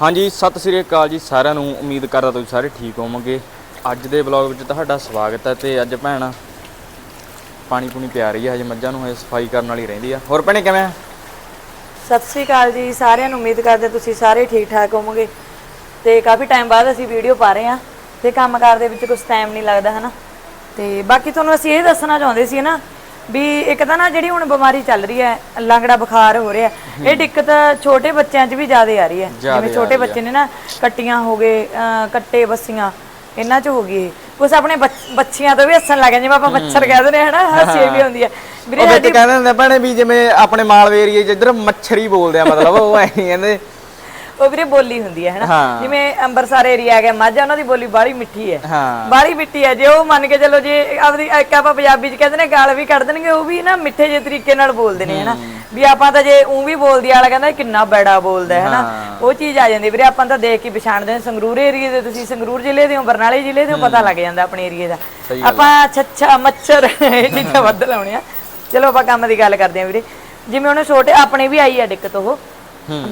ਹਾਂਜੀ, ਸਤਿ ਸ੍ਰੀ ਅਕਾਲ ਜੀ ਸਾਰਿਆਂ ਨੂੰ। ਉਮੀਦ ਕਰਦਾ ਤੁਸੀਂ ਸਾਰੇ ਠੀਕ ਹੋਵੋਗੇ। ਅੱਜ ਦੇ ਵਲੌਗ ਵਿੱਚ ਤੁਹਾਡਾ ਸਵਾਗਤ ਹੈ ਤੇ ਅੱਜ ਭੈਣ ਪਾਣੀ ਪੂਣੀ ਪਿਆ ਰਹੀ ਹੈ। ਹਜੇ ਮੱਝਾਂ ਨੂੰ ਹਜੇ ਸਫ਼ਾਈ ਕਰਨ ਵਾਲੀ ਰਹਿੰਦੀ ਆ। ਹੋਰ ਭੈਣੇ ਕਿਵੇਂ ਆ? ਸਤਿ ਸ੍ਰੀ ਅਕਾਲ ਜੀ ਸਾਰਿਆਂ ਨੂੰ। ਉਮੀਦ ਕਰਦੇ ਤੁਸੀਂ ਸਾਰੇ ਠੀਕ ਠਾਕ ਹੋਵੋਗੇ। ਤੇ ਕਾਫੀ ਟਾਈਮ ਬਾਅਦ ਅਸੀਂ ਵੀਡੀਓ ਪਾ ਰਹੇ ਹਾਂ। ਤੇ ਕੰਮਕਾਰ ਦੇ ਵਿੱਚ ਕੁਝ ਟਾਈਮ ਨਹੀਂ ਲੱਗਦਾ, ਹਨਾ? ਤੇ ਬਾਕੀ ਤੁਹਾਨੂੰ ਅਸੀਂ ਇਹ ਦੱਸਣਾ ਚਾਹੁੰਦੇ ਸੀ ਨਾ ਵੀ ਇੱਕ ਤਾਂ ਨਾ ਜਿਹੜੀ ਹੁਣ ਬਿਮਾਰੀ ਚੱਲ ਰਹੀ ਹੈ ਲੰਗੜਾ ਬੁਖਾਰ ਹੋ ਰਿਹਾ ਇਹ ਦਿੱਕਤ ਛੋਟੇ ਬੱਚਿਆਂ 'ਚ ਵੀ ਜ਼ਿਆਦਾ ਆ ਰਹੀ ਹੈ। ਜਿਵੇਂ ਛੋਟੇ ਬੱਚੇ ਨੇ ਨਾ ਕੱਟੀਆਂ ਹੋ ਗਏ ਕੱਟੇ ਬੱਸੀਆਂ ਇਹਨਾਂ 'ਚ ਹੋ ਗਈ ਕੁਝ ਆਪਣੇ ਬੱਚ- ਬੱਚੀਆਂ ਤੋਂ ਵੀ ਹੱਸਣ ਲੱਗ ਜਾਂਦੇ ਆਪਾਂ ਮੱਛਰ ਕਹਿ ਦਿੰਦੇ ਹਾਂ ਹਨਾ ਹਾਸੀ ਵੀ ਹੁੰਦੀ ਹੈ। ਵੀਰੇ ਕਹਿੰਦੇ ਹੁੰਦੇ ਭੈਣੇ ਵੀ ਜਿਵੇਂ ਆਪਣੇ ਮਾਲਵੇ ਏਰੀਏ 'ਚ ਇੱਧਰ ਮੱਛਰੀ ਬੋਲਦੇ ਆ ਮਤਲਬ ਉਹ ਐਂ ਨੀ ਕਹਿੰਦੇ ਉਹ ਵੀਰੇ ਬੋਲੀ ਹੁੰਦੀ ਹੈ ਹਨਾ। ਜਿਵੇਂ ਅੰਮ੍ਰਿਤਸਰ ਏਰੀਆ ਆ ਗਿਆ ਮਾਝਾ ਉਹਨਾਂ ਦੀ ਬੋਲੀ ਬਾਹਲੀ ਮਿੱਠੀ ਹੈ। ਬਾਹਲੀ ਮਿੱਠੀ ਹੈ ਜੇ ਉਹ ਮੰਨ ਕੇ ਚੱਲੋ ਜੇ ਆਪਦੀ ਇੱਕ ਆਪਾਂ ਪੰਜਾਬੀ ਚ ਕਹਿੰਦੇ ਨੇ ਗਾਲ ਵੀ ਕੱਢ ਦੇਣਗੇ ਉਹ ਵੀ ਨਾ ਮਿੱਠੇ ਜਿਹੇ ਤਰੀਕੇ ਨਾਲ ਬੋਲਦੇ ਨੇ ਹਨਾ? ਵੀ ਆਪਾਂ ਤਾਂ ਜੇ ਉਹ ਵੀ ਬੋਲਦੀ ਵਾਲਾ ਕਹਿੰਦਾ ਕਿੰਨਾ ਬੜਾ ਬੋਲਦਾ ਹੈ ਹਨਾ? ਹਾਂ। ਉਹ ਚੀਜ਼ ਆ ਜਾਂਦੀ ਵੀਰੇ ਆਪਾਂ ਤਾਂ ਦੇਖ ਕੇ ਪਛਾਣਦੇ ਹਾਂ ਸੰਗਰੂਰ ਏਰੀਏ ਦੇ ਤੁਸੀਂ ਸੰਗਰੂਰ ਜ਼ਿਲ੍ਹੇ ਦੇ ਹੋ ਬਰਨਾਲੇ ਜ਼ਿਲ੍ਹੇ ਦੇ ਹੋ ਪਤਾ ਲੱਗ ਜਾਂਦਾ ਆਪਣੇ ਏਰੀਏ ਦਾ। ਆਪਾਂ ਛੱਛਾ ਮੱਛਰ ਇਹ ਚੀਜ਼ਾਂ ਵੱਧ ਲਾਉਣੀਆਂ। ਚਲੋ ਆਪਾਂ ਕੰਮ ਦੀ ਗੱਲ ਕਰਦੇ ਹਾਂ ਵੀਰੇ। ਜਿਵੇਂ ਉਹਨੇ ਛੋਟੇ ਆਪਣੇ ਵੀ ਆਈ ਆ ਦਿੱਕਤ ਉਹ।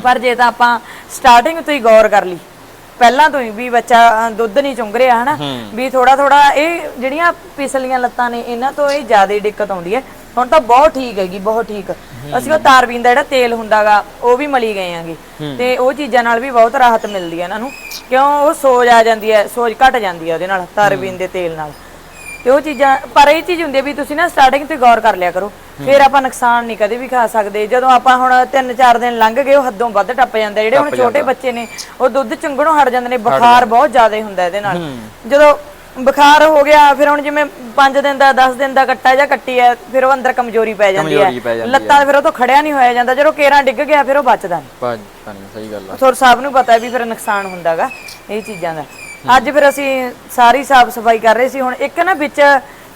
ਪਰ ਜੇ ਤਾਂ ਆਪਾਂ ਸਟਾਰਟਿੰਗ ਤੋਂ ਹੀ ਗੌਰ ਕਰ ਲਈ ਪਹਿਲਾਂ ਤੋਂ ਹੀ ਵੀ ਬੱਚਾ ਦੁੱਧ ਨਹੀਂ ਚੁੰਗ ਰਿਹਾ ਹਨਾ? ਵੀ ਥੋੜਾ ਥੋੜਾ ਇਹ ਜਿਹੜੀਆਂ ਪਿਛਲੀਆਂ ਲੱਤਾਂ ਨੇ ਇਹਨਾਂ ਤੋਂ ਇਹ ਜ਼ਿਆਦਾ ਦਿੱਕਤ ਆਉਂਦੀ ਹੈ। ਹੁਣ ਤਾਂ ਬਹੁਤ ਠੀਕ ਹੈਗੀ ਬਹੁਤ ਠੀਕ। ਅਸੀਂ ਉਹ ਤਾਰਬੀਨ ਦਾ ਜਿਹੜਾ ਤੇਲ ਹੁੰਦਾਗਾ ਉਹ ਵੀ ਮਲੀ ਗਏ ਆਂਗੇ। ਤੇ ਉਹ ਚੀਜ਼ਾਂ ਨਾਲ ਵੀ ਬਹੁਤ ਰਾਹਤ ਮਿਲਦੀ ਹੈ ਇਹਨਾਂ ਨੂੰ। ਕਿਉਂ? ਉਹ ਸੋਜ ਆ ਜਾਂਦੀ ਹੈ ਸੋਜ ਘਟ ਜਾਂਦੀ ਹੈ ਉਹਦੇ ਨਾਲ ਤਾਰਬੀਨ ਦੇ ਤੇਲ ਨਾਲ। ਤੇ ਉਹ ਚੀਜ਼ਾਂ ਪਰ ਇਹ ਚੀਜ਼ ਹੁੰਦੀ ਹੈ ਵੀ ਤੁਸੀਂ ਨਾ ਸਟਾਰਟਿੰਗ ਤੇ ਗੌਰ ਕਰ ਲਿਆ ਕਰੋ। ਫਿਰ ਆਪਾਂ ਨੁਕਸਾਨ ਨਹੀਂ ਕਦੇ ਵੀ ਖਾ ਸਕਦੇ। ਜਦੋਂ ਆਪਾਂ ਹੁਣ 3-4 ਦਿਨ ਲੰਘ ਗਏ ਉਹ ਹੱਦੋਂ ਵੱਧ ਟੱਪ ਜਾਂਦਾ ਜਿਹੜੇ ਹੁਣ ਛੋਟੇ ਬੱਚੇ ਨੇ ਉਹ ਦੁੱਧ ਚੰਗਣੋਂ ਹਟ ਜਾਂਦੇ ਨੇ ਬੁਖਾਰ ਬਹੁਤ ਜ਼ਿਆਦਾ ਹੁੰਦਾ ਇਹਦੇ ਨਾਲ। ਜਦੋਂ ਬੁਖਾਰ ਹੋ ਗਿਆ ਫਿਰ ਹੁਣ ਜਿਵੇਂ 5 ਦਿਨ ਦਾ 10 ਦਿਨ ਦਾ ਕੱਟਾ ਜਾਂ ਕੱਟੀ ਹੈ ਫਿਰ ਉਹ ਅੰਦਰ ਕਮਜ਼ੋਰੀ ਪੈ ਜਾਂਦੀ ਹੈ। ਲੱਤਾਂ ਫਿਰ ਉਹ ਤੋਂ ਖੜਿਆ ਨਹੀਂ ਹੋਇਆ ਜਾਂਦਾ। ਜਦੋਂ ਕੇਰਾਂ ਡਿੱਗ ਗਿਆ ਫਿਰ ਉਹ ਬਚਦਾ ਨਹੀਂ। ਸਹੀ ਗੱਲ ਆ। ਥੋੜਾ ਸਾਹਿਬ ਨੂੰ ਪਤਾ ਵੀ ਫਿਰ ਨੁਕਸਾਨ ਹੁੰਦਾਗਾ ਇਹ ਚੀਜ਼ਾਂ ਦਾ। ਅੱਜ ਫਿਰ ਅਸੀਂ ਸਾਰੀ ਸਾਫ਼ ਸਫ਼ਾਈ ਕਰ ਰਹੇ ਸੀ ਹੁਣ ਇੱਕ ਨਾ ਵਿੱਚ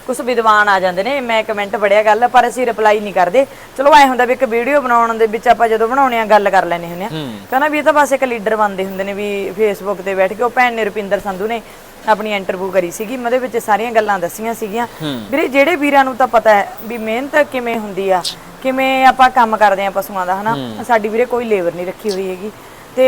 ਕੁਝ ਵਿਦਵਾਨ ਆ ਜਾਂਦੇ ਨੇ ਮੈਂ ਕਮੈਂਟ ਪੜਿਆ ਗੱਲ ਪਰ ਅਸੀਂ ਰਿਪਲਾਈ ਨਹੀਂ ਕਰਦੇ। ਚਲੋ ਐ ਹੁੰਦਾ ਵੀ ਇੱਕ ਵੀਡੀਓ ਬਣਾਉਣ ਦੇ ਵਿੱਚ ਆਪਾਂ ਜਦੋਂ ਬਣਾਉਣੇ ਆ ਗੱਲ ਕਰ ਲੈਨੇ ਹੁੰਦੇ ਆ। ਕਹਿੰਦਾ ਵੀ ਇਹ ਤਾਂ ਬਸ ਇੱਕ ਲੀਡਰ ਬਣਦੇ ਹੁੰਦੇ ਨੇ ਵੀ ਫੇਸਬੁੱਕ ਤੇ ਬੈਠ ਕੇ ਉਹ ਭੈਣ ਨੇ ਰੁਪਿੰਦਰ ਸੰਧੂ ਨੇ ਆਪਣੀ ਇੰਟਰਵਿਊ ਕਰੀ ਸੀਗੀ ਮੈਂ ਉਹਦੇ ਵਿੱਚ ਸਾਰੀਆਂ ਗੱਲਾਂ ਦੱਸੀਆਂ ਸੀਗੀਆਂ। ਵੀਰੇ ਜਿਹੜੇ ਵੀਰਾਂ ਨੂੰ ਤਾਂ ਪਤਾ ਹੈ ਵੀ ਮਿਹਨਤ ਕਿਵੇਂ ਹੁੰਦੀ ਆ ਕਿਵੇਂ ਆਪਾਂ ਕੰਮ ਕਰਦੇ ਆ ਪਸ਼ੂਆਂ ਦਾ ਹਨਾ? ਸਾਡੀ ਵੀਰੇ ਕੋਈ ਲੇਬਰ ਨਹੀਂ ਰੱਖੀ ਹੋਈ ਹੈਗੀ। ਤੇ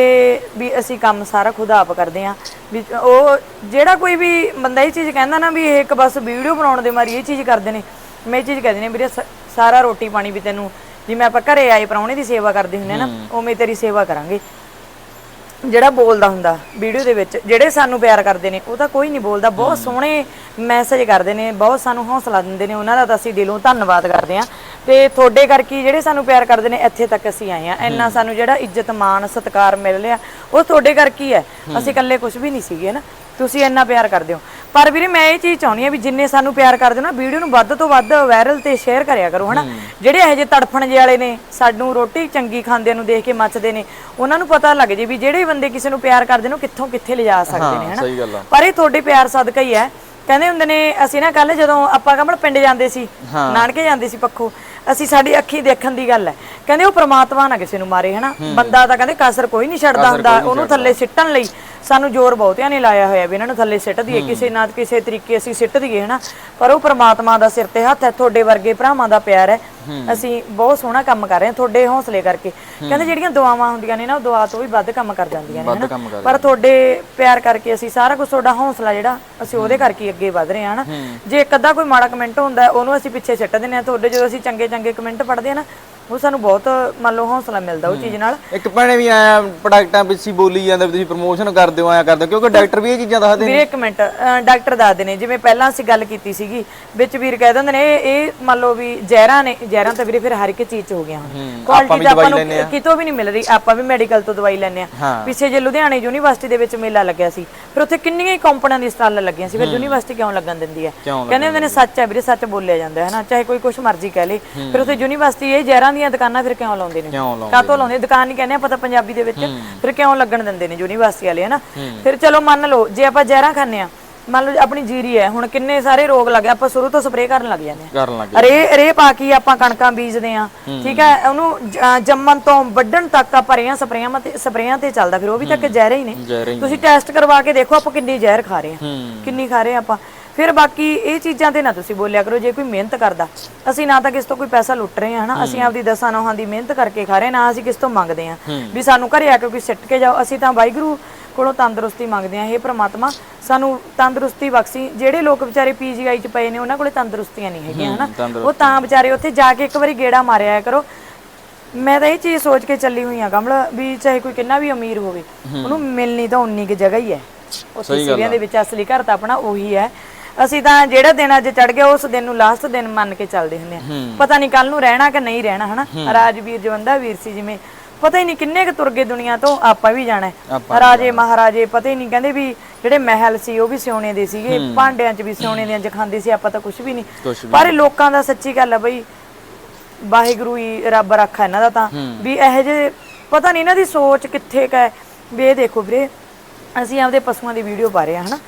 ਵੀ ਅਸੀਂ ਕੰਮ ਸਾਰਾ ਖੁਦ ਆਪ ਕਰਦੇ ਆ ਵੀ ਉਹ ਜਿਹੜਾ ਕੋਈ ਵੀ ਬੰਦਾ ਇਹ ਚੀਜ਼ ਕਹਿੰਦਾ ਨਾ ਵੀ ਇਹ ਇੱਕ ਬਸ ਵੀਡੀਓ ਬਣਾਉਣ ਦੇ ਮਾਰੀ ਇਹ ਚੀਜ਼ ਕਰਦੇ ਨੇ ਮੈਂ ਇਹ ਚੀਜ਼ ਕਹਿੰਦੀ ਨੇ ਵੀਰੇ ਸਾਰਾ ਰੋਟੀ ਪਾਣੀ ਵੀ ਤੈਨੂੰ ਜਿਵੇਂ ਆਪਾਂ ਘਰੇ ਆਏ ਪ੍ਰਾਹੁਣੇ ਦੀ ਸੇਵਾ ਕਰਦੇ ਹੁੰਦੇ ਆ ਨਾ ਉਵੇਂ ਤੇਰੀ ਸੇਵਾ ਕਰਾਂਗੇ। ਜਿਹੜਾ ਬੋਲਦਾ ਹੁੰਦਾ ਵੀਡੀਓ ਦੇ ਵਿੱਚ ਜਿਹੜੇ ਸਾਨੂੰ ਪਿਆਰ ਕਰਦੇ ਨੇ ਉਹ ਤਾਂ ਕੋਈ ਨਹੀਂ ਬੋਲਦਾ। ਬਹੁਤ ਸੋਹਣੇ ਮੈਸੇਜ ਕਰਦੇ ਨੇ ਬਹੁਤ ਸਾਨੂੰ ਹੌਸਲਾ ਦਿੰਦੇ ਨੇ ਉਹਨਾਂ ਦਾ ਤਾਂ ਅਸੀਂ ਦਿਲੋਂ ਧੰਨਵਾਦ ਕਰਦੇ ਹਾਂ। ਤੇ ਤੁਹਾਡੇ ਕਰਕੇ ਜਿਹੜੇ ਸਾਨੂੰ ਪਿਆਰ ਕਰਦੇ ਨੇ ਇੱਥੇ ਤੱਕ ਅਸੀਂ ਆਏ ਆ ਇੰਨਾ ਸਾਨੂੰ ਜਿਹੜਾ ਇੱਜ਼ਤ ਮਾਣ ਸਤਿਕਾਰ ਮਿਲ ਰਿਹਾ ਉਹ ਤੁਹਾਡੇ ਕਰਕੇ ਹੀ ਹੈ। ਅਸੀਂ ਇਕੱਲੇ ਕੁਝ ਵੀ ਨਹੀਂ ਸੀਗੇ ਨਾ? ਤੁਸੀਂ ਇੰਨਾ ਪਿਆਰ ਕਰਦੇ ਹੋ। ਪਰ ਵੀਰੇ ਮੈਂ ਇਹ ਚੀਜ਼ ਚਾਹੁੰਦੀ ਆ ਵੀ ਜਿੰਨੇ ਸਾਨੂੰ ਪਿਆਰ ਕਰਦੇ ਨਾ ਵੀਡੀਓ ਨੂੰ ਵੱਧ ਤੋਂ ਵੱਧ ਵਾਇਰਲ ਤੇ ਸ਼ੇਅਰ ਕਰਿਆ ਕਰੋ ਹਨਾ? ਜਿਹੜੇ ਇਹੋ ਜਿਹੇ ਤੜਫਣ ਜਿਹੇ ਵਾਲੇ ਨੇ ਸਾਨੂੰ ਰੋਟੀ ਚੰਗੀ ਖਾਂਦੇ ਨੂੰ ਦੇਖ ਕੇ ਮੱਚਦੇ ਨੇ ਉਹਨਾਂ ਨੂੰ ਪਤਾ ਲੱਗ ਜੇ ਵੀ ਜਿਹੜੇ ਬੰਦੇ ਕਿਸੇ ਨੂੰ ਪਿਆਰ ਕਰਦੇ ਨੇ ਕਿੱਥੋਂ ਕਿੱਥੇ ਲਿਜਾ ਸਕਦੇ ਨੇ ਹਨਾ? ਪਰ ਇਹ ਤੁਹਾਡੇ ਪਿਆਰ ਸਦਕਾ ਹੀ ਹੈ। ਕਹਿੰਦੇ ਹੁੰਦੇ ਨੇ ਅਸੀਂ ਨਾ ਕੱਲ ਜਦੋਂ ਆਪਾਂ ਕਮਲ ਪਿੰਡ ਜਾਂਦੇ ਸੀ ਨਾਨਕੇ ਜਾਂਦੇ ਸੀ ਪੱਖੋ ਅਸੀਂ ਸਾਡੀ ਅੱਖੀ ਦੇਖਣ ਦੀ ਗੱਲ ਹੈ। ਕਹਿੰਦੇ ਉਹ ਪ੍ਰਮਾਤਮਾ ਨਾ ਕਿਸੇ ਨੂੰ ਮਾਰੇ ਹਨਾ? ਬੰਦਾ ਤਾਂ ਕਹਿੰਦੇ ਕਸਰ ਕੋਈ ਨਹੀਂ ਛੱਡਦਾ ਹੁੰਦਾ ਉਹਨੂੰ ਥੱਲੇ ਸਿੱਟਣ ਲਈ। ਸਾਨੂੰ ਜ਼ੋਰ ਬਹੁਤਿਆਂ ਨੇ ਲਾਇਆ ਹੋਇਆ ਵੀ ਇਹਨਾਂ ਨੂੰ ਥੱਲੇ ਸਿੱਟ ਦਈਏ ਕਿਸੇ ਨਾ ਕਿਸੇ ਤਰੀਕੇ ਅਸੀਂ ਸਿੱਟ ਦਈਏ ਹਨਾ? ਪਰ ਉਹ ਪ੍ਰਮਾਤਮਾ ਦਾ ਸਿਰ ਤੇ ਹੱਥ ਹੈ ਤੁਹਾਡੇ ਵਰਗੇ ਭਰਾਵਾਂ ਦਾ ਪਿਆਰ ਹੈ। ਅਸੀਂ ਬਹੁਤ ਸੋਹਣਾ ਕੰਮ ਕਰ ਰਹੇ ਹਾਂ ਤੁਹਾਡੇ ਹੌਸਲੇ ਕਰਕੇ। ਕਹਿੰਦੇ ਜਿਹੜੀਆਂ ਦੁਆਵਾਂ ਹੁੰਦੀਆਂ ਨੇ ਨਾ ਉਹ ਦੁਆ ਤੋਂ ਵੀ ਵੱਧ ਕੰਮ ਕਰ ਜਾਂਦੀਆਂ ਨੇ ਵੱਧ ਹਨਾ? ਕੰਮ ਕਰ ਪਰ ਤੁਹਾਡੇ ਪਿਆਰ ਕਰਕੇ ਅਸੀਂ ਸਾਰਾ ਕੁਝ ਤੁਹਾਡਾ ਹੌਸਲਾ ਜਿਹੜਾ ਅਸੀਂ ਉਹਦੇ ਕਰਕੇ ਹੀ ਅੱਗੇ ਵਧ ਰਹੇ ਹਾਂ ਜੇ ਇੱਕ ਅੱਧਾ ਕੋਈ ਮਾੜਾ ਕਮੈਂਟ ਹੁੰਦਾ ਹੈ, ਉਹਨੂੰ ਅਸੀਂ ਪਿੱਛੇ ਸਿੱਟ ਦਿੰਦੇ ਹਾਂ ਤੁਹਾਡੇ ਜਦੋਂ ਅਸੀਂ ਚੰਗੇ ਚੰਗੇ ਕਮੈਂਟ ਪੜ੍ਹਦੇ ਹਾਂ ਨਾ ਉਹ ਸਾਨੂੰ ਬਹੁਤ ਮੰਨ ਲਓ ਹੌਸਲਾ ਮਿਲਦਾ ਉਹ ਚੀਜ਼ ਨਾਲ। ਇੱਕ ਭੈਣੇ ਵੀ ਆਇਆ ਪ੍ਰੋਡਕਟਾਂ ਵਿੱਚ ਹੀ ਬੋਲੀ ਜਾਂਦੇ ਵੀ ਤੁਸੀਂ ਪ੍ਰਮੋਸ਼ਨ ਕਰਦੇ ਹੋ ਆਇਆ ਕਰਦੇ ਹੋ, ਕਿਉਂਕਿ ਡਾਕਟਰ ਵੀ ਇਹ ਚੀਜ਼ਾਂ ਦੱਸਦੇ ਨੇ। ਵੀਰੇ ਇੱਕ ਮਿੰਟ ਡਾਕਟਰ ਦੱਸਦੇ ਨੇ ਜਿਵੇਂ ਪਹਿਲਾਂ ਅਸੀਂ ਗੱਲ ਕੀਤੀ ਸੀਗੀ ਵਿੱਚ ਵੀਰ ਕਹਿ ਦਿੰਦੇ ਨੇ ਇਹ ਇਹ ਮੰਨ ਲਓ ਵੀ ਜ਼ਹਿਰਾਂ ਨੇ ਜ਼ਹਿਰਾਂ ਤਾਂ ਵੀਰੇ ਫਿਰ ਹਰ ਇੱਕ ਚੀਜ਼ ਚ ਹੋ ਗਿਆ ਹੁਣ। ਕੁਆਲਿਟੀ ਤਾਂ ਆਪਾਂ ਨੂੰ ਕਿਤੋਂ ਵੀ ਨਹੀਂ ਮਿਲ ਰਹੀ ਆਪਾਂ ਵੀ ਮੈਡੀਕਲ ਤੋਂ ਦਵਾਈ ਲੈਂਦੇ ਆ ਪਿੱਛੇ ਜੇ ਲੁਧਿਆਣੇ ਯੂਨੀਵਰਸਿਟੀ ਦੇ ਵਿੱਚ ਮੇਲਾ ਲੱਗਿਆ ਸੀ ਫਿਰ ਉੱਥੇ ਕਿੰਨੀਆਂ ਹੀ ਕੰਪਨੀਆਂ ਦੀ ਸਟਾਲਾਂ ਲੱਗੀਆਂ ਸੀ ਫਿਰ ਯੂਨੀਵਰਸਿਟੀ ਕਿਉਂ ਲੱਗਣ ਦਿੰਦੀ ਹੈ? ਕਹਿੰਦੇ ਹੁੰਦੇ ਨੇ ਸੱਚ ਹੈ ਵੀਰੇ ਸੱਚ ਬੋਲਿਆ ਜਾਂਦਾ ਹੈ ਨਾ ਚਾਹੇ ਕੋਈ ਕੁਛ ਮਰਜ਼ੀ ਕਹਿ ਲੇ ਫਿਰ ਉੱਥੇ ਯੂਨੀਵਰਸਿਟੀ ਇਹ ਜ਼ਹਿਰਾਂ ਦੀਆਂ ਦੁਕਾਨਾਂ ਫਿਰ ਕਿਉਂ ਲਾਉਂਦੇ ਨੇ? ਕਿਉਂ ਲਾਉਂਦੇ ਕਾਤੋਂ ਲਾਉਂਦੇ ਦੁਕਾਨ ਨਹੀਂ ਕਹਿੰਦੇ ਆਪਾਂ ਤਾਂ ਪੰਜਾਬੀ ਦੇ ਵਿੱਚ ਫਿਰ ਕਿਉਂ ਲੱਗਣ ਦਿੰਦੇ ਨੇ ਯੂਨੀਵਰਸਿਟੀ ਵਾਲੇ ਹਨਾ? ਫਿਰ ਚਲੋ ਮੰਨ ਲਓ ਜੇ ਆਪਾਂ ਜ਼ਹਿਰਾਂ ਖਾਂਦੇ ਆ ਮੰਨ ਲਓ ਆਪਣੀ ਜੀਰੀ ਹੈ ਹੁਣ ਕਿੰਨੇ ਸਾਰੇ ਰੋਗ ਲੱਗੇ ਆਪਾਂ ਸ਼ੁਰੂ ਤੋਂ ਸਪਰੇਅ ਕਰਨ ਲੱਗ ਜਾਂਦੇ ਆ ਕਰਨ ਲੱਗੇ ਰੇ ਰੇ ਪਾ ਕੇ ਆਪਾਂ ਕਣਕਾਂ ਬੀਜਦੇ ਆ ਠੀਕ ਹੈ? ਉਹਨੂੰ ਜੰਮਣ ਤੋਂ ਵੱਢਣ ਤੱਕ ਆਪਾਂ ਰੇਆਂ ਸਪਰੇਆਂ ਤੇ ਸਪਰੇਆਂ ਤੇ ਚੱਲਦਾ ਫਿਰ ਉਹ ਵੀ ਤਾਂ ਜ਼ਹਿਰ ਹੀ ਨੇ। ਤੁਸੀਂ ਟੈਸਟ ਕਰਵਾ ਕੇ ਦੇਖੋ ਆਪਾਂ ਕਿੰਨੀ ਜ਼ਹਿਰ ਖਾ ਰਹੇ ਆ ਕਿੰਨੀ ਖਾ ਰਹੇ ਆ ਆਪਾਂ। ਫਿਰ ਬਾਕੀ ਇਹ ਚੀਜ਼ਾਂ ਤੇ ਨਾ ਤੁਸੀਂ ਬੋਲਿਆ ਕਰੋ ਜੇ ਕੋਈ ਮਿਹਨਤ ਕਰਦਾ ਅਸੀਂ ਨਾ ਤਾਂ ਕਿਸੇ ਤੋਂ ਕੋਈ ਪੈਸਾ ਲੁੱਟ ਰਹੇ ਹਾਂ ਹਨਾ? ਅਸੀਂ ਆਪਦੀ ਦਸਾਂ ਨੌਹਾਂ ਦੀ ਮਿਹਨਤ ਕਰਕੇ ਖਾ ਰਹੇ ਨਾ ਅਸੀਂ ਕਿਸੇ ਤੋਂ ਮੰਗਦੇ ਹਾਂ। ਵੀ ਸਾਨੂੰ ਘਰੇ ਆ ਕੇ ਕੋਈ ਸਿੱਟ ਕੇ ਜਾਓ ਅਸੀਂ ਤਾਂ ਵਾਹਿਗੁਰੂ ਕੋਲੋਂ ਤੰਦਰੁਸਤੀ ਮੰਗਦੇ ਹਾਂ ਇਹ ਪ੍ਰਮਾਤਮਾ ਸਾਨੂੰ ਤੰਦਰੁਸਤੀ ਬਖਸ਼ੀ। ਜਿਹੜੇ ਲੋਕ ਵਿਚਾਰੇ ਪੀਜੀਆਈ ਚ ਪਏ ਨੇ ਉਹਨਾਂ ਕੋਲੇ ਤੰਦਰੁਸਤੀਆਂ ਨਹੀਂ ਹੈਗੀਆਂ ਹਨਾ। ਉਹ ਤਾਂ ਵਿਚਾਰੇ ਉੱਥੇ ਜਾ ਕੇ ਇੱਕ ਵਾਰੀ ਗੇੜਾ ਮਾਰਿਆ ਕਰੋ। ਮੈਂ ਤਾਂ ਇਹ ਚੀਜ਼ ਸੋਚ ਕੇ ਚੱਲੀ ਹੋਈ ਆ ਕਮਲ ਵੀ ਚਾਹੇ ਕੋਈ ਕਿੰਨਾ ਵੀ ਅਮੀਰ ਹੋਵੇ ਉਹਨੂੰ ਮਿਲਣੀ ਤਾਂ ਉਨੀ ਕੁ ਜਗ੍ਹਾ ਹੀ ਹੈ। ਉੱਥੇ ਸਿਵਿਆਂ ਦੇ ਵਿੱਚ ਅਸਲੀ ਘਰ ਤਾਂ ਆਪਣਾ ਉਹੀ ਹੈ। ਅਸੀਂ ਤਾਂ ਜਿਹੜਾ ਦਿਨ ਅੱਜ ਚੜ ਗਿਆ ਉਸ ਦਿਨ ਨੂੰ ਲਾਸਟ ਦਿਨ ਮੰਨ ਕੇ ਚੱਲਦੇ ਹੁੰਦੇ ਆ। ਪਤਾ ਨਹੀਂ ਕੱਲ ਨੂੰ ਰਹਿਣਾ ਕਿ ਨਹੀਂ ਰਹਿਣਾ ਹਨਾ? ਰਾਜਵੀਰ ਜਵੰਦਾ ਵੀਰ ਸੀ ਜਿਵੇਂ। ਪਤਾ ਹੀ ਨਹੀਂ ਕਿੰਨੇ ਕੁ ਤੁਰ ਗਏ ਦੁਨੀਆ ਤੋਂ ਆਪਾਂ ਵੀ ਜਾਣਾ ਹੈ। ਰਾਜੇ ਮਹਾਰਾਜੇ ਪਤਾ ਹੀ ਨਹੀਂ ਕਹਿੰਦੇ ਵੀ ਜਿਹੜੇ ਮਹਿਲ ਸੀ ਉਹ ਵੀ ਸਿਉਣੇ ਦੇ ਸੀਗੇ। ਭਾਂਡਿਆਂ 'ਚ ਵੀ ਸਿਉਣੇ ਦੀਆਂ ਜਖਾਂਦੇ ਸੀ ਆਪਾਂ ਤਾਂ ਕੁਝ ਵੀ ਨਹੀਂ ਕੁਛ ਵੀ ਪਰ ਇਹ ਲੋਕਾਂ ਦਾ ਸੱਚੀ ਗੱਲ ਹੈ ਬਈ ਵਾਹਿਗੁਰੂ ਹੀ ਰੱਬ ਰੱਖਾ ਇਹਨਾਂ ਦਾ ਤਾਂ। ਵੀ ਇਹੋ ਜਿਹੇ ਪਤਾ ਨਹੀਂ ਇਹਨਾਂ ਦੀ ਸੋਚ ਕਿੱਥੇ ਕ ਹੈ। ਵੀ ਇਹ ਦੇਖੋ ਵੀਰੇ ਅਸੀਂ ਆਪਦੇ ਪਸ਼ੂਆਂ ਦੀ ਵੀਡੀਓ ਪਾ ਰਹੇ ਹਾਂ ਹਨਾ?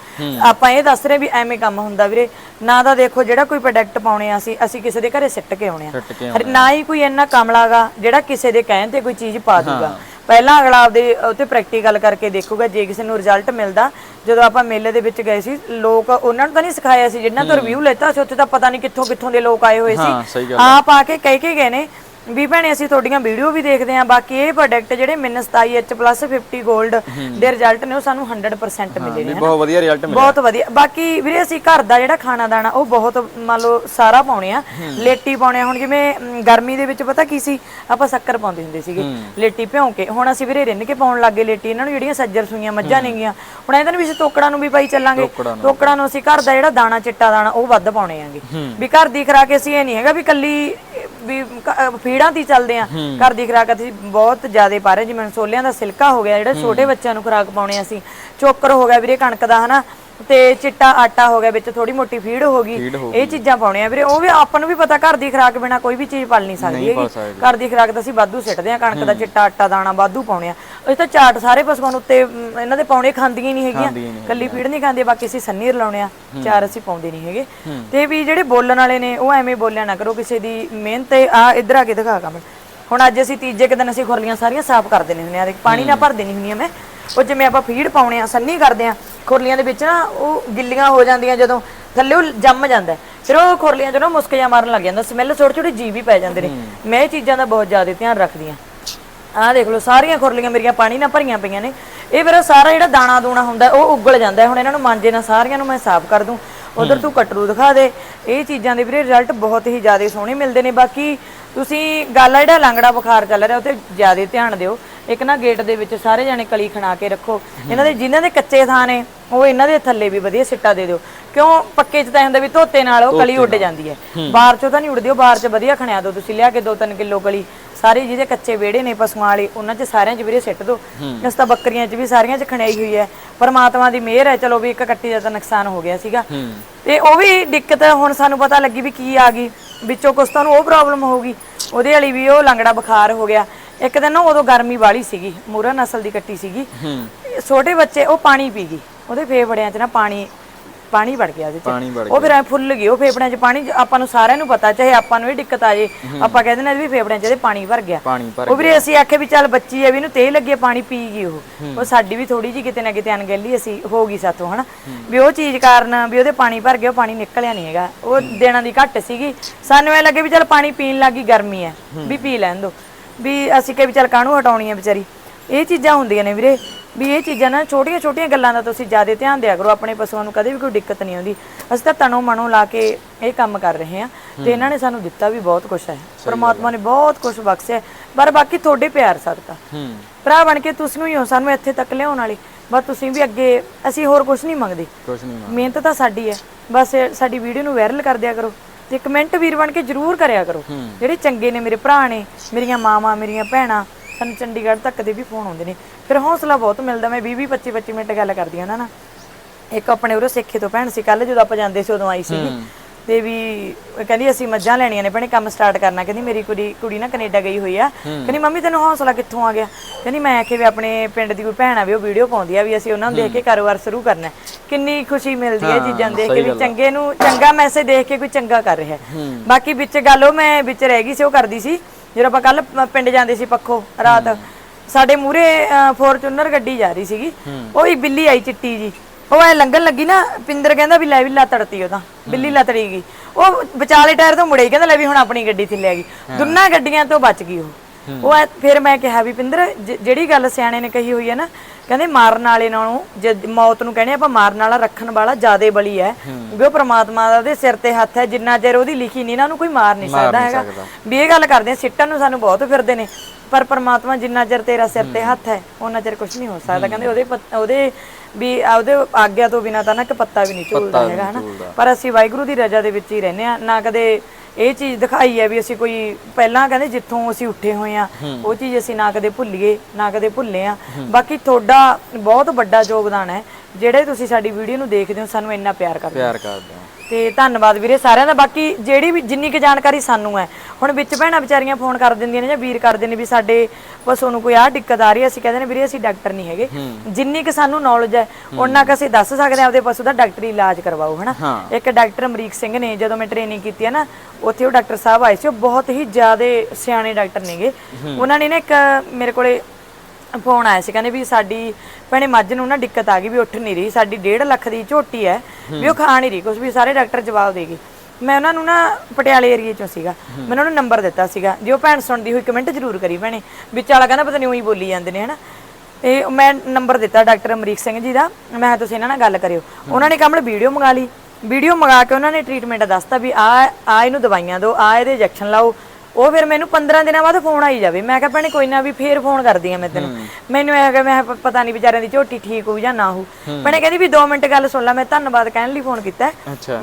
ਆਪਾਂ ਇਹ ਦੱਸ ਰਹੇ ਵੀ ਐਵੇਂ ਕੰਮ ਹੁੰਦਾ ਵੀਰੇ। ਨਾ ਤਾਂ ਦੇਖੋ ਜਿਹੜਾ ਕੋਈ ਪ੍ਰੋਡਕਟ ਪਾਉਣੇ ਆ ਅਸੀਂ ਅਸੀਂ ਕਿਸੇ ਦੇ ਘਰੇ ਸਿੱਟ ਕੇ ਆਉਣੇ ਆ। ਨਾ ਹੀ ਕੋਈ ਇੰਨਾ ਕਮਲਾਗਾ ਜਿਹੜਾ ਕਿਸੇ ਦੇ ਕਹਿਣ ਤੇ ਕੋਈ ਚੀਜ਼ ਪਾ ਦੂਗਾ। ਪਹਿਲਾਂ ਅਗਲਾ ਆਪਦੇ ਉੱਤੇ ਪ੍ਰੈਕਟੀਕਲ ਕਰਕੇ ਦੇਖੂਗਾ ਜੇ ਕਿਸੇ ਨੂੰ ਰਿਜ਼ਲਟ ਮਿਲਦਾ ਜਦੋਂ ਆਪਾਂ ਮੇਲੇ ਦੇ ਵਿੱਚ ਗਏ ਸੀ ਲੋਕ ਉਹਨਾਂ ਨੂੰ ਤਾਂ ਨਹੀਂ ਸਿਖਾਇਆ ਸੀ ਜਿਨ੍ਹਾਂ ਤੋਂ ਰਿਵਿਊ ਲੈਤਾ ਸੀ ਉੱਥੇ ਤਾਂ ਪਤਾ ਨਹੀਂ ਕਿੱਥੋਂ ਕਿੱਥੋਂ ਦੇ ਲੋਕ ਆਏ ਹੋਏ ਸੀ। ਆਪ ਆ ਕੇ ਕਹਿ ਕੇ ਗਏ ਨੇ ਵੀ ਭੈਣੇ ਅਸੀਂ ਤੁਹਾਡੀਆਂ ਵੀਡੀਓ ਵੀ ਦੇਖਦੇ ਆਂ ਬਾਕੀ ਇਹ ਪ੍ਰੋਡਕਟ ਜਿਹੜੇ ਮਿਨ 27H 50 골ਡ ਦੇ ਰਿਜ਼ਲਟ ਨੇ ਉਹ ਸਾਨੂੰ 100% ਮਿਲੇ ਨੇ ਬਹੁਤ ਵਧੀਆ ਰਿਜ਼ਲਟ ਮਿਲਿਆ। ਬਹੁਤ ਵਧੀਆ। ਬਾਕੀ ਵੀਰੇ ਅਸੀਂ ਘਰ ਦਾ ਜਿਹੜਾ ਖਾਣਾ ਦਾਣਾ ਉਹ ਬਹੁਤ ਮੰਨ ਲਓ ਸਾਰਾ ਪਾਉਣੇ ਆ। ਲੇਟੀ ਪਾਉਣੇ ਹੁਣ ਜਿਵੇਂ ਗਰਮੀ ਦੇ ਵਿੱਚ ਪਤਾ ਕੀ ਸੀ? ਆਪਾਂ ਸ਼ੱਕਰ ਪਾਉਂਦੇ ਹੁੰਦੇ ਸੀਗੇ ਲੇਟੀ ਭਿਉਂ ਕੇ। ਹੁਣ ਅਸੀਂ ਵੀਰੇ ਰਿੰਨ ਕੇ ਪਾਉਣ ਲੱਗੇ ਲੇਟੀ। ਇਹਨਾਂ ਨੂੰ ਜਿਹੜੀਆਂ ਸੱਜਰ ਸੂਈਆਂ ਮੱਝਾਂ ਨੇਗੀਆਂ ਹੁਣ ਇਹਨਾਂ ਨੂੰ ਵੀ ਅਸੀਂ ਤੋਕੜਾਂ ਨੂੰ ਵੀ ਪਾਈ ਚੱਲਾਂਗੇ। ਤੋਕੜਾਂ ਨੂੰ। ਅਸੀਂ ਘਰ ਦਾ ਜਿਹੜਾ ਦਾਣਾ ਚਿੱਟਾ ਦਾਣਾ ਉਹ ਵੱਧ ਪਾਉਣੇ ਆਂਗੇ। ਵੀ ਘਰ ਦੀ ਖਰਾਕ ਅਸੀਂ ਇਹ ਨਹੀਂ ਹੈਗਾ ਵੀ ਕੱਲੀ ਵੀ ਫੀਡਾਂ ਦੀ ਚੱਲਦੇ ਆ। ਘਰ ਦੀ ਖਰਾਕ ਅਸੀਂ ਬਹੁਤ ਜ਼ਿਆਦਾ ਪਾ ਰਹੇ ਜਿਵੇਂ ਛੋਲਿਆਂ ਦਾ ਸਿਲਕਾ ਹੋ ਗਿਆ ਜਿਹੜੇ ਛੋਟੇ ਬੱਚਿਆਂ ਨੂੰ ਖਰਾਕ ਪਾਉਣੇ ਅਸੀਂ। ਚੋਕਰ ਹੋ ਗਿਆ ਵੀਰੇ ਕਣਕ ਦਾ ਹਨਾ? ਤੇ ਚਿੱਟਾ ਆਟਾ ਹੋ ਗਿਆ ਵਿੱਚ ਥੋੜੀ ਮੋਟੀ ਫੀਡ ਹੋ ਗਈ। ਇਹ ਚੀਜ਼ਾਂ ਪਾਉਣੇ ਆ ਵੀਰੇ। ਉਹ ਵੀ ਆਪਾਂ ਨੂੰ ਵੀ ਪਤਾ ਘਰ ਦੀ ਖਰਾਕ ਬਿਨਾ ਕੋਈ ਵੀ ਚੀਜ਼ ਪਲ ਨਹੀਂ ਸਕਦੀ ਹੈਗੀ। ਘਰ ਦੀ ਖਰਾਕ ਤਾਂ ਅਸੀਂ ਵਾਧੂ ਸਿੱਟਦੇ ਆ ਕਣਕ ਦਾ ਚਿੱਟਾ ਆਟਾ ਦਾਣਾ ਵਾਧੂ ਪਾਉਣੇ ਆ। ਅਸੀਂ ਤਾਂ ਚਾਟ ਸਾਰੇ ਪਸ਼ੂਆਂ ਨੂੰ ਉੱਤੇ ਇਹਨਾਂ ਦੇ ਪਾਉਣੇ ਖਾਂਦੀਆਂ ਹੀ ਨਹੀਂ ਖਾਂਦੀਆਂ ਹੀ ਹੈਗੀਆਂ ਨਹੀਂ ਕੱਲੀ ਫੀਡ ਨਹੀਂ ਖਾਂਦੇ ਬਾਕੀ ਅਸੀਂ ਸੰਨੀ ਰਲਾਉਣੇ ਆ। ਚਾਰ ਅਸੀਂ ਪਾਉਂਦੇ ਨਹੀਂ ਹੈਗੇ। ਤੇ ਵੀ ਜਿਹੜੇ ਬੋਲਣ ਵਾਲੇ ਨੇ ਉਹ ਐਵੇਂ ਬੋਲਿਆ ਨਾ ਕਰੋ ਕਿਸੇ ਦੀ ਮਿਹਨਤ ਆ ਇੱਧਰ ਆ ਕੇ ਦਿਖਾ ਕੰਮ। ਹੁਣ ਅੱਜ ਅਸੀਂ ਤੀਜੇ ਕੁ ਦਿਨ ਅਸੀਂ ਖੁਰਲੀਆਂ ਸਾਰੀਆਂ ਸਾਫ਼ ਕਰ ਦੇਣੇ ਹੁੰਦੇ ਆ। ਪਾਣੀ ਨਾਲ ਭਰ ਦੇਣੀ ਹੁੰਦੀ ਆ ਮੈਂ। ਉਹ ਜਿਵੇਂ ਆਪਾਂ ਫੀਡ ਪਾਉਣੇ ਆ ਸੰਨੀ ਕਰਦੇ ਆ ਖੁਰਲੀਆਂ ਦੇ ਵਿੱਚ ਨਾ ਉਹ ਗਿੱਲੀਆਂ ਹੋ ਜਾਂਦੀਆਂ ਜਦੋਂ ਥੱਲੇ ਉਹ ਜੰਮ ਜਾਂਦਾ। ਹੈ। ਫਿਰ ਉਹ ਖੁਰਲੀਆਂ 'ਚ ਨਾ ਮੁਸਕ ਜਾ ਮਾਰਨ ਲੱਗ ਜਾਂਦਾ। ਸਮੈਲ ਛੋਟੇ ਛੋਟੇ ਜੀਵ ਵੀ ਪੈ ਜਾਂਦੇ ਨੇ। ਮੈਂ ਇਹ ਚੀਜ਼ਾਂ ਦਾ ਬਹੁਤ ਜ਼ਿਆਦਾ ਧਿਆਨ ਰੱਖਦੀ ਆ। ਆਹ ਦੇਖ ਲਓ ਸਾਰੀਆਂ ਖੁਰਲੀਆਂ ਮੇਰੀਆਂ ਪਾਣੀ ਨਾਲ ਭਰੀਆਂ ਪਈਆਂ ਨੇ। ਇਹ ਫਿਰ ਸਾਰਾ ਜਿਹੜਾ ਦਾਣਾ ਦੂਣਾ ਹੁੰਦਾ ਉਹ ਉਗਲ ਜਾਂਦਾ। ਹੁਣ ਇਹਨਾਂ ਨੂੰ ਮਾਂਜੇ ਨਾਲ ਸਾਰੀਆਂ ਨੂੰ ਮੈਂ ਸਾਫ਼ ਕਰ ਦੂੰ। ਉਧਰ ਤੂੰ ਕਟਰੂ ਦਿਖਾ ਦੇ। ਇਹ ਚੀਜ਼ਾਂ ਦੇ ਵੀਰੇ ਰਿਜ਼ਲਟ ਬਹੁਤ ਹੀ ਜ਼ਿਆਦਾ ਸੋਹਣੇ ਮਿਲਦੇ ਨੇ। ਬਾਕੀ ਤੁਸੀਂ ਗੱਲ ਆ ਜਿਹੜਾ ਲੰਗੜਾ ਬੁਖਾਰ ਚੱਲ ਰਿਹਾ ਉਹ ਤੇ ਜ਼ਿਆਦਾ ਧਿਆਨ ਦਿਓ। ਇੱਕ ਨਾ ਗੇਟ ਦੇ ਵਿੱਚ ਸਾਰੇ ਜਾਣੇ ਕਲੀ ਖਣਾ ਕੇ ਰੱਖੋ। ਇਹਨਾਂ ਦੇ ਜਿਨ੍ਹਾਂ ਦੇ ਕੱਚੇ ਥਾਂ ਨੇ ਉਹ ਇਹਨਾਂ ਦੇ ਥੱਲੇ ਵੀ ਵਧੀਆ ਸਿੱਟਾ ਦੇ ਦਿਓ। ਕਿਉਂ ਪੱਕੇ 'ਚ ਤਾਂ ਹੁੰਦਾ ਵੀ ਧੋਤੇ ਨਾਲ ਉਹ ਕਲੀ ਉੱਡ ਜਾਂਦੀ ਹੈ। ਬਾਹਰ 'ਚੋਂ ਤਾਂ ਨਹੀਂ ਉੱਡਦੀ ਉਹ ਬਾਹਰ 'ਚ ਵਧੀਆ ਖਣਿਆ ਦਿਓ ਤੁਸੀਂ ਲਿਆ ਕੇ 2-3 ਕਿਲੋ ਕਲੀ। ਸਾਰੇ ਜਿਹਦੇ ਕੱਚੇ ਵਿਹੜੇ ਨੇ ਪਸ਼ੂਆਂ ਵਾਲੇ ਉਹਨਾਂ 'ਚ ਸਾਰਿਆਂ 'ਚ ਵੀਰੇ ਸਿੱਟ ਦਿਓ ਇਸ ਤਾਂ ਬੱਕਰੀਆਂ 'ਚ ਵੀ ਸਾਰੀਆਂ 'ਚ ਖਣਿਆਈ ਹੋਈ ਹੈ। ਪਰਮਾਤਮਾ ਦੀ ਮਿਹਰ ਹੈ ਚਲੋ ਵੀ ਇੱਕ ਕੱਟੀ ਦਾ ਤਾਂ ਨੁਕਸਾਨ ਹੋ ਗਿਆ ਸੀਗਾ। ਤੇ ਉਹ ਵੀ ਦਿੱਕਤ ਹੁਣ ਸਾਨੂੰ ਪਤਾ ਲੱਗੀ ਵੀ ਕੀ ਆ ਗਈ। ਵਿੱਚੋਂ ਕੁਛ ਤੁਹਾਨੂੰ ਉਹ ਪ੍ਰੋਬਲਮ ਹੋ ਗਈ। ਉਹਦੇ ਵਾਲੀ ਵੀ ਉਹ ਲੰਗੜਾ ਬੁਖਾਰ ਹੋ ਗਿਆ। ਇੱਕ ਦਿਨ ਨਾ ਉਦੋਂ ਗਰਮੀ ਵਾਲੀ ਸੀਗੀ ਮੂਰਾ ਨਸਲ ਦੀ ਕੱਟੀ ਸੀਗੀ। ਛੋਟੇ ਬੱਚੇ ਉਹ ਪਾਣੀ ਪੀ ਗਈ। ਉਹਦੇ ਫੇਫੜਿਆਂ 'ਚ ਨਾ ਪਾਣੀ ਪਾਣੀ ਵੜ ਗਿਆ ਉਹਦੇ 'ਚ। ਪਾਣੀ ਵੜ ਉਹ ਫਿਰ ਐ ਫੁੱਲ ਗਈ ਉਹ ਫੇਫੜਿਆਂ 'ਚ ਪਾਣੀ ਆਪਾਂ ਨੂੰ ਸਾਰਿਆਂ ਨੂੰ ਪਤਾ ਚਾਹੇ ਆਪਾਂ ਨੂੰ ਇਹ ਦਿੱਕਤ ਆ ਜੇ ਆਪਾਂ ਕਹਿੰਦੇ ਨੇ ਵੀ ਫੇਫੜਿਆਂ 'ਚ ਇਹਦੇ ਪਾਣੀ ਭਰ ਗਿਆ। ਪਾਣੀ ਭਰ ਉਹ ਵੀਰੇ ਅਸੀਂ ਆਖੇ ਵੀ ਚੱਲ ਬੱਚੀ ਐ ਵੀ ਇਹਨੂੰ ਤੇਲ ਲੱਗੇ ਪਾਣੀ ਪੀ ਗਈ ਉਹ। ਉਹ ਸਾਡੀ ਵੀ ਥੋੜੀ ਜੀ ਕਿਤੇ ਨਾ ਕਿਤੇ ਅਣਗਹਿਲੀ ਅਸੀਂ ਹੋ ਗਈ ਸਾਤੋਂ ਹਨਾ। ਵੀ ਉਹ ਚੀਜ਼ ਕਾਰਨ ਵੀ ਉਹਦੇ ਪਾਣੀ ਭਰ ਗਿਆ ਉਹ ਪਾਣੀ ਨਿਕਲਿਆ ਨਹੀਂ ਹੈਗਾ। ਉਹ ਦੇਣਾ ਦੀ ਘੱਟ ਸੀਗੀ। ਸਾਨੂੰ ਐ ਲੱਗੇ ਵੀ ਚੱਲ ਪਾਣੀ ਪੀਣ ਲੱਗੀ ਗਰਮੀ ਐ। ਵੀ ਪੀ ਲੈਣ ਦੋ। ਵੀ ਅਸੀਂ ਕਿਹਾ ਵੀ ਚੱਲ ਕਾਹਨੂੰ ਹਟਾਉਣੀ ਐ ਵਿਚਾਰੀ। ਇਹ ਚੀਜ਼ਾਂ ਹੁੰਦੀਆਂ ਨੇ ਵੀਰੇ। ਵੀ ਇਹ ਚੀਜ਼ਾਂ ਨਾ ਛੋਟੀਆਂ ਛੋਟੀਆਂ ਗੱਲਾਂ ਦਾ ਤੁਸੀਂ ਜ਼ਿਆਦਾ ਧਿਆਨ ਦਿਆ ਕਰੋ ਆਪਣੇ ਪਸ਼ੂਆਂ ਨੂੰ ਕਦੇ ਵੀ ਕੋਈ ਦਿੱਕਤ ਨਹੀਂ ਆਉਂਦੀ। ਅਸੀਂ ਤਾਂ ਤਨੋਂ ਮਨੋਂ ਲਾ ਕੇ ਇਹ ਕੰਮ ਕਰ ਰਹੇ ਹਾਂ ਤੇ ਇਹਨਾਂ ਨੇ ਸਾਨੂੰ ਦਿੱਤਾ ਵੀ ਬਹੁਤ ਕੁਝ ਹੈ। ਪਰਮਾਤਮਾ ਨੇ ਬਹੁਤ ਕੁਝ ਬਖਸ਼ਿਆ। ਪਰ ਬਾਕੀ ਤੁਹਾਡੇ ਪਿਆਰ ਸਦਕਾ ਹੂੰ। ਭਰਾ ਬਣ ਕੇ ਤੁਸੀਂ ਹੀ ਹੋ ਸਾਨੂੰ ਇੱਥੇ ਤੱਕ ਲਿਆਉਣ ਵਾਲੇ। ਬਸ ਤੁਸੀਂ ਵੀ ਅੱਗੇ ਅਸੀਂ ਹੋਰ ਕੁਝ ਨਹੀਂ ਮੰਗਦੇ। ਕੁਛ ਨਹੀਂ ਮਾਂ ਮਿਹਨਤ ਤਾਂ ਸਾਡੀ ਹੈ। ਬਸ ਸਾਡੀ ਵੀਡੀਓ ਨੂੰ ਵਾਇਰਲ ਕਰ ਦਿਆ ਕਰੋ। ਤੇ ਕਮੈਂਟ ਵੀਰ ਬਣ ਕੇ ਜਰੂਰ ਕਰਿਆ ਕਰੋ। ਜਿਹੜੇ ਚੰਗੇ ਨੇ ਮੇਰੇ ਭਰਾ ਨੇ ਮੇਰੀਆਂ ਮਾਵਾਂ ਮੇਰੀਆਂ ਭੈਣਾਂ ਸਾਨੂੰ ਚੰਡੀਗੜ੍ਹ ਤੱਕ ਦੇ ਵੀ ਫੋਨ ਆਉਂਦੇ ਨੇ। ਫਿਰ ਹੌਸਲਾ ਬਹੁਤ ਮਿਲਦਾ ਮੈਂ 20 20 25 25 ਮਿੰਟ ਗੱਲ ਕਰਦੀ ਹਾਂ ਨਾ ਨਾ। ਇੱਕ ਆਪਣੇ ਉਰੇ ਸੇਖੇ ਤੋਂ ਭੈਣ ਸੀ ਕੱਲ ਜਦੋਂ ਆਪਾਂ ਜਾਂਦੇ ਸੀ ਉਦੋਂ ਆਈ ਸੀ। ਤੇ ਵੀ ਕਹਿੰਦੀ ਅਸੀਂ ਮੱਝਾਂ ਲੈਣੀਆਂ ਨੇ ਭੈਣੇ ਕੰਮ ਸਟਾਰਟ ਕਰਨਾ। ਕਹਿੰਦੀ ਮੇਰੀ ਕੁੜੀ ਕੁੜੀ ਨਾ ਕੈਨੇਡਾ ਗਈ ਹੋਈ ਆ। ਕਹਿੰਦੀ ਮੰਮੀ ਤੈਨੂੰ ਹੌਸਲਾ ਕਿੱਥੋਂ ਆ ਗਿਆ? ਕਹਿੰਦੀ ਮੈਂ ਆਖੇ ਵੀ ਆਪਣੇ ਪਿੰਡ ਦੀ ਕੋਈ ਭੈਣ ਆ ਵੀ ਉਹ ਵੀਡੀਓ ਪਾਉਂਦੀ ਆ ਵੀ ਅਸੀਂ ਉਹਨਾਂ ਨੂੰ ਦੇਖ ਕੇ ਕਾਰੋਬਾਰ ਸ਼ੁਰੂ ਕਰਨਾ। ਕਿੰਨੀ ਖੁਸ਼ੀ ਮਿਲਦੀ ਹੈ ਚੀਜ਼ਾਂ ਦੇਖ ਕੇ ਵੀ ਚੰਗੇ ਨੂੰ ਚੰਗਾ ਮੈਸੇਜ ਦੇਖ ਕੇ ਕੋਈ ਚੰਗਾ ਕਰ ਰਿਹਾ। ਬਾਕੀ ਵਿੱਚ ਗੱਲ ਉਹ ਮੈਂ ਵਿੱਚ ਰਹਿ ਗਈ ਸੀ ਉਹ ਕਰਦੀ ਸੀ। ਜਦੋਂ ਆਪਾਂ ਕੱਲ ਪਿੰਡ ਜਾਂਦੇ ਸੀ ਪੱਖੋ ਰਾਤ ਸਾਡੇ ਮੂਰੇ ਫੋਰਚੂਨਰ ਗੱਡੀ ਜਾ ਰਹੀ ਸੀਗੀ। ਉਹ ਇੱਕ ਬਿੱਲੀ ਆਈ ਚਿੱਟੀ ਜੀ। ਉਹ ਐ ਲੰਘਣ ਲੱਗੀ ਨਾ ਪਿੰਦਰ ਕਹਿੰਦਾ ਵੀ ਲੈ ਵੀ ਲੱਤ ਤੜਤੀ ਉਹਦਾ ਬਿੱਲੀ ਲੱਤ ਤੜੀ ਗਈ। ਉਹ ਵਿਚਾਲੇ ਟਾਇਰ ਤੋਂ ਮੁੜੇ ਕਹਿੰਦਾ ਲੈ ਵੀ ਹੁਣ ਆਪਣੀ ਗੱਡੀ ਥੱਲੇ ਆ ਗਈ। ਦੋਨਾਂ ਗੱਡੀਆਂ ਤੋਂ ਬਚ ਗਈ ਉਹ। ਉਹ ਐ- ਫਿਰ ਮੈਂ ਕਿਹਾ ਵੀ ਪਿੰਦਰ ਜ- ਜਿਹੜੀ ਗੱਲ ਸਿਆਣੇ ਨੇ ਕਹੀ ਹੋਈ ਹੈ ਨਾ ਕਹਿੰਦੇ ਮਾਰਨ ਵਾਲੇ ਨਾਲੋਂ ਜੇ ਮੌਤ ਨੂੰ ਕਹਿੰਦੇ ਆਪਾਂ ਮਾਰਨ ਵਾਲਾ ਰੱਖਣ ਵਾਲਾ ਜ਼ਿਆਦੇ ਬਲੀ ਹੈ। ਵੀ ਉਹ ਪ੍ਰਮਾਤਮਾ ਦਾ ਉਹਦੇ ਸਿਰ ਤੇ ਹੱਥ ਹੈ ਜਿੰਨਾ ਚਿਰ ਉਹਦੀ ਲਿਖੀ ਨਹੀਂ ਨਾ ਉਹਨੂੰ ਕੋਈ ਮਾਰ ਨਹੀਂ ਸਕਦਾ ਹੈਗਾ। ਵੀ ਇਹ ਗੱਲ ਕਰਦੇ ਆ ਸਿੱਟਣ ਨੂੰ ਸਾਨੂੰ ਬਹੁਤ ਫਿਰਦੇ ਨੇ ਪਰ ਪ੍ਰਮਾਤਮਾ ਜਿੰਨਾ ਚਿਰ ਤੇਰਾ ਸਿਰ ਤੇ ਹੱਥ ਹੈ ਉਹਨਾਂ ਚਿਰ ਕੁਝ ਨਹੀਂ ਹੋ ਸਕਦਾ। ਕਹਿੰਦੇ ਉਹਦੇ ਪੱਤ- ਉਹਦੇ ਵੀ ਆ ਉਹਦੇ ਆਗਿਆ ਤੋਂ ਬਿਨਾ ਤਾਂ ਨਾ ਕਿ ਪੱਤਾ ਵੀ ਨਹੀਂ ਝੂਲਦਾ ਹੈਗਾ ਹਨਾ। ਪਰ ਅਸੀਂ ਵਾਹਿਗੁਰੂ ਦੀ ਰਜ਼ਾ ਦੇ ਵਿੱਚ ਹੀ ਰਹਿੰਦੇ ਆ ਨਾ ਕਦੇ ਇਹ ਚੀਜ਼ ਦਿਖਾਈ ਹੈ ਵੀ ਅਸੀਂ ਕੋਈ ਪਹਿਲਾਂ ਕਹਿੰਦੇ ਜਿੱਥੋਂ ਅਸੀਂ ਉੱਠੇ ਹੋਏ ਆ ਉਹ ਚੀਜ਼ ਅਸੀਂ ਨਾ ਕਦੇ ਭੁੱਲੀਏ ਨਾ ਕਦੇ ਭੁੱਲੇ ਆ ਬਾਕੀ ਤੁਹਾਡਾ ਬਹੁਤ ਵੱਡਾ ਯੋਗਦਾਨ ਹੈ ਜਿਹੜੇ ਤੁਸੀਂ ਸਾਡੀ ਵੀਡੀਓ ਨੂੰ ਦੇਖਦੇ ਹੋ ਸਾਨੂੰ ਇੰਨਾ ਪਿਆਰ ਕਰਦੇ ਹੋ। ਪਿਆਰ ਕਰਦੇ ਹਾਂ ਤੇ ਧੰਨਵਾਦ ਵੀਰੇ ਸਾਰਿਆਂ ਦਾ। ਬਾਕੀ ਜਿਹੜੀ ਵੀ ਜਿੰਨੀ ਕੁ ਜਾਣਕਾਰੀ ਸਾਨੂੰ ਹੈ ਹੁਣ ਵਿੱਚ ਭੈਣਾਂ ਵਿਚਾਰੀਆਂ ਫੋਨ ਕਰ ਦਿੰਦੀਆਂ ਨੇ ਜਾਂ ਵੀਰ ਕਰਦੇ ਨੇ ਵੀ ਸਾਡੇ ਪਸ਼ੂ ਨੂੰ ਕੋਈ ਆਹ ਦਿੱਕਤ ਆ ਰਹੀ ਹੈ ਅਸੀਂ ਕਹਿੰਦੇ ਨੇ ਵੀਰੇ ਅਸੀਂ ਡਾਕਟਰ ਨਹੀਂ ਹੈਗੇ। ਜਿੰਨੀ ਕੁ ਸਾਨੂੰ ਨੌਲੇਜ ਹੈ ਉਹਨਾਂ ਕੁ ਅਸੀਂ ਦੱਸ ਸਕਦੇ ਹਾਂ ਆਪਦੇ ਪਸ਼ੂ ਦਾ ਡਾਕਟਰੀ ਇਲਾਜ ਕਰਵਾਓ ਹਨਾ। ਇੱਕ ਡਾਕਟਰ ਅਮਰੀਕ ਸਿੰਘ ਨੇ ਜਦੋਂ ਮੈਂ ਟ੍ਰੇਨਿੰਗ ਕੀਤੀ ਹੈ ਨਾ ਉੱਥੇ ਉਹ ਡਾਕਟਰ ਸਾਹਿਬ ਆਏ ਸੀ ਉਹ ਬਹੁਤ ਹੀ ਜ਼ਿਆਦਾ ਸਿਆਣੇ ਡਾਕਟਰ ਨੇਗੇ। ਉਹਨਾਂ ਨੇ ਨਾ ਇੱਕ ਮੇਰੇ ਕੋਲੇ ਫੋਨ ਆਇਆ ਸੀ, ਕਹਿੰਦੇ ਵੀ ਸਾਡੀ ਭੈਣੇ ਮੱਝ ਨੂੰ ਨਾ ਦਿੱਕਤ ਆ ਗਈ ਵੀ ਉੱਠ ਨਹੀਂ ਰਹੀ, ਸਾਡੀ 1.5 ਲੱਖ ਦੀ ਝੋਟੀ ਹੈ, ਵੀ ਉਹ ਖਾ ਨਹੀਂ ਰਹੀ ਕੁਝ ਵੀ ਸਾਰੇ ਡਾਕਟਰ ਜਵਾਬ ਦੇ ਗਏ। ਮੈਂ ਉਹਨਾਂ ਨੂੰ ਨਾ ਪਟਿਆਲੇ ਏਰੀਏ ਚੋਂ ਸੀਗਾ, ਮੈਂ ਉਹਨਾਂ ਨੂੰ ਨੰਬਰ ਦਿੱਤਾ ਸੀਗਾ, ਜੇ ਉਹ ਭੈਣ ਸੁਣਦੀ ਹੋਈ ਕਮੈਂਟ ਜ਼ਰੂਰ ਕਰੀ ਭੈਣੇ ਵਿੱਚ ਵਾਲਾ ਕਹਿੰਦਾ ਪਤਾ ਨਹੀਂ ਉਹੀ ਬੋਲੀ ਜਾਂਦੇ ਨੇ, ਹਨਾ। ਤੇ ਮੈਂ ਨੰਬਰ ਦਿੱਤਾ ਡਾਕਟਰ ਅਮਰੀਕ ਸਿੰਘ ਜੀ ਦਾ, ਮੈਂ ਕਿਹਾ ਤੁਸੀਂ ਇਹਨਾਂ ਨਾਲ ਗੱਲ ਕਰਿਓ। ਉਹਨਾਂ ਨੇ ਕਮਲ ਵੀਡੀਓ ਮੰਗਾ ਲਈ, ਵੀਡੀਓ ਮੰਗਾ ਕੇ ਉਹਨਾਂ ਨੇ ਟ੍ਰੀਟਮੈਂਟ ਦੱਸਤਾ ਵੀ ਆ ਆ ਇਹਨੂੰ ਦਵਾਈਆਂ ਦਿਓ, ਆ ਇਹਦੇ ਇੰਜੈਕਸ਼ਨ ਲਾਓ ਉਹ ਫਿਰ ਮੈਨੂੰ 15 ਦਿਨਾਂ ਬਾਅਦ ਫੋਨ ਆਈ ਜਾਵੇ। ਮੈਂ ਕਿਹਾ ਭੈਣੇ ਕੋਈ ਨਾ ਵੀ ਫੇਰ ਫੋਨ ਕਰਦੀ ਆ ਮੈਂ ਤੈਨੂੰ। ਮੈਨੂੰ ਇਹ ਕਿ ਮੈਂ ਕਿਹਾ ਪਤਾ ਨਹੀਂ ਵਿਚਾਰਿਆਂ ਦੀ ਝੋਟੀ ਠੀਕ ਹੋਊ ਜਾਂ ਨਾ ਹੋ। ਭੈਣੇ ਕਹਿੰਦੀ ਵੀ 2 ਮਿੰਟ ਗੱਲ ਸੁਣ ਲੈ ਮੈਂ ਧੰਨਵਾਦ ਕਹਿਣ ਲਈ ਫੋਨ ਕੀਤਾ।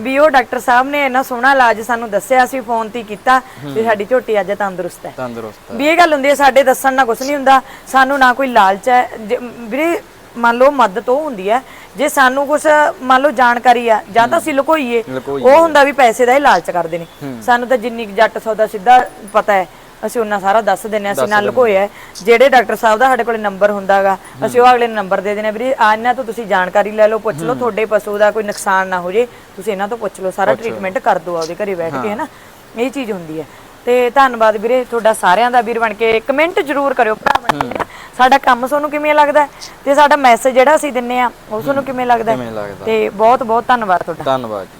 ਵੀ ਉਹ ਡਾਕਟਰ ਸਾਹਿਬ ਨੇ ਇੰਨਾ ਸੋਹਣਾ ਇਲਾਜ ਸਾਨੂੰ ਦੱਸਿਆ ਸੀ ਫੋਨ ਤੇ ਕੀਤਾ ਵੀ ਸਾਡੀ ਝੋਟੀ ਅੱਜ ਤੰਦਰੁਸਤ ਹੈ। ਤੰਦਰੁਸਤ ਵੀ ਇਹ ਗੱਲ ਹੁੰਦੀ ਹੈ ਸਾਡੇ ਦੱਸਣ ਨਾਲ ਕੁਝ ਨਹੀਂ ਹੁੰਦਾ। ਸਾਨੂੰ ਨਾ ਕੋਈ ਲਾਲਚ ਹੈ। ਵੀਰੇ ਮੰਨ ਲਓ ਮਦਦ ਉਹ ਹੁੰਦੀ ਹੈ ਜੇ ਸਾਨੂੰ ਕੁਝ ਮੰਨ ਲਓ ਜਾਣਕਾਰੀ ਆ ਜਾਂ ਤਾਂ ਅਸੀਂ ਲੁਕੋਈਏ। ਉਹ ਹੁੰਦਾ ਵੀ ਪੈਸੇ ਦਾ ਹੀ ਲਾਲਚ ਕਰਦੇ ਨੇ। ਸਾਨੂੰ ਤਾਂ ਜਿੰਨੀ ਜੱਟ ਸੌਦਾ ਸਿੱਧਾ ਪਤਾ ਹੈ ਅਸੀਂ ਉਹਨਾਂ ਸਾਰਾ ਦੱਸ ਦਿੰਨੇ ਅਸੀਂ ਨਾਲ ਲੁਕੋਇਆ। ਜਿਹੜੇ ਡਾਕਟਰ ਸਾਹਿਬ ਦਾ ਸਾਡੇ ਕੋਲੇ ਨੰਬਰ ਹੁੰਦਾਗਾ ਅਸੀਂ ਉਹ ਅਗਲੇ ਨੂੰ ਨੰਬਰ ਦੇ ਦਿੰਨੇ ਵੀਰੇ ਆ ਇਹਨਾਂ ਤੋਂ ਤੁਸੀਂ ਜਾਣਕਾਰੀ ਲੈ ਲਓ ਪੁੱਛ ਲਓ ਤੁਹਾਡੇ ਪਸ਼ੂ ਦਾ ਕੋਈ ਨੁਕਸਾਨ ਨਾ ਹੋ ਜੇ ਤੁਸੀਂ ਇਹਨਾਂ ਤੋਂ ਪੁੱਛ ਲਓ ਸਾਰਾ ਟ੍ਰੀਟਮੈਂਟ ਕਰ ਦਿਓ ਆਪਦੇ ਘਰੇ ਬੈਠ ਕੇ ਹੈਨਾ। ਇਹ ਚੀਜ਼ ਹੁੰਦੀ ਹੈ। ਤੇ ਧੰਨਵਾਦ ਵੀਰੇ ਤੁਹਾਡਾ ਸਾਰਿਆਂ ਦਾ ਵੀਰ ਬਣ ਕੇ ਕਮੈਂਟ ਜ਼ਰੂਰ ਕਰਿਓ ਭਰਾ ਬਣ ਕੇ ਸਾਡਾ ਕੰਮ ਤੁਹਾਨੂੰ ਕਿਵੇਂ ਲੱਗਦਾ? ਹੈ ਤੇ ਸਾਡਾ ਮੈਸੇਜ ਜਿਹੜਾ ਅਸੀਂ ਦਿੰਨੇ ਆ ਉਹ ਤੁਹਾਨੂੰ ਕਿਵੇਂ ਲੱਗਦਾ? ਹੈ? ਕਿਵੇਂ ਲੱਗਦਾ? ਤੇ ਬਹੁਤ ਬਹੁਤ ਧੰਨਵਾਦ ਤੁਹਾਡਾ। ਧੰਨਵਾਦ ਜੀ।